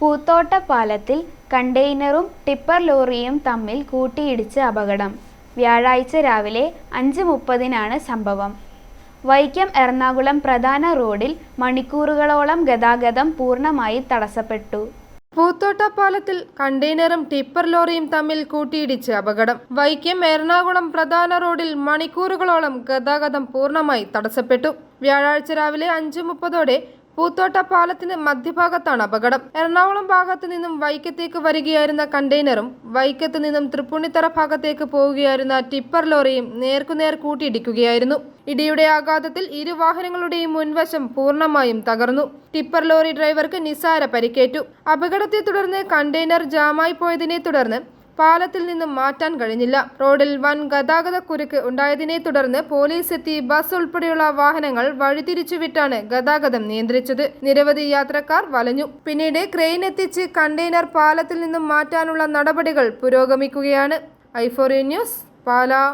പൂത്തോട്ട പാലത്തിൽ കണ്ടെയ്നറും ടിപ്പർ ലോറിയും തമ്മിൽ കൂട്ടിയിടിച്ച് അപകടം. വ്യാഴാഴ്ച രാവിലെ അഞ്ച് മുപ്പതിനാണ് സംഭവം. വൈക്കം എറണാകുളം പ്രധാന റോഡിൽ മണിക്കൂറുകളോളം ഗതാഗതം പൂർണമായി തടസ്സപ്പെട്ടു. പൂത്തോട്ടപ്പാലത്തിൽ കണ്ടെയ്നറും ടിപ്പർ ലോറിയും തമ്മിൽ കൂട്ടിയിടിച്ച് അപകടം. വൈക്കം എറണാകുളം പ്രധാന റോഡിൽ മണിക്കൂറുകളോളം ഗതാഗതം പൂർണമായി തടസ്സപ്പെട്ടു. വ്യാഴാഴ്ച രാവിലെ അഞ്ചു മുപ്പതോടെ പൂത്തോട്ട പാലത്തിന് മധ്യഭാഗത്താണ് അപകടം. എറണാകുളം ഭാഗത്ത് നിന്നും വൈക്കത്തേക്ക് വരികയായിരുന്ന കണ്ടെയ്നറും വൈക്കത്ത് നിന്നും തൃപ്പൂണിത്തറ ഭാഗത്തേക്ക് പോവുകയായിരുന്ന ടിപ്പർ ലോറിയും നേർക്കുനേർ കൂട്ടിയിടിക്കുകയായിരുന്നു. ഇടിയുടെ ആഘാതത്തിൽ ഇരു വാഹനങ്ങളുടെയും മുൻവശം പൂർണമായും തകർന്നു. ടിപ്പർ ലോറി ഡ്രൈവർക്ക് നിസാര പരിക്കേറ്റു. അപകടത്തെ തുടർന്ന് കണ്ടെയ്നർ ജാമായി പോയതിനെ തുടർന്ന് പാലത്തിൽ നിന്നും മാറ്റാൻ കഴിഞ്ഞില്ല. റോഡിൽ വൻ ഗതാഗത കുരുക്ക് ഉണ്ടായതിനെ തുടർന്ന് പോലീസ് എത്തി ബസ് ഉൾപ്പെടെയുള്ള വാഹനങ്ങൾ വഴിതിരിച്ചുവിട്ടാണ് ഗതാഗതം നിയന്ത്രിച്ചത്. നിരവധി യാത്രക്കാർ വലഞ്ഞു. പിന്നീട് ക്രെയിൻ എത്തിച്ച് കണ്ടെയ്നർ പാലത്തിൽ നിന്നും മാറ്റാനുള്ള നടപടികൾ പുരോഗമിക്കുകയാണ്. ഐഫോറിയ ന്യൂസ് പാലാ.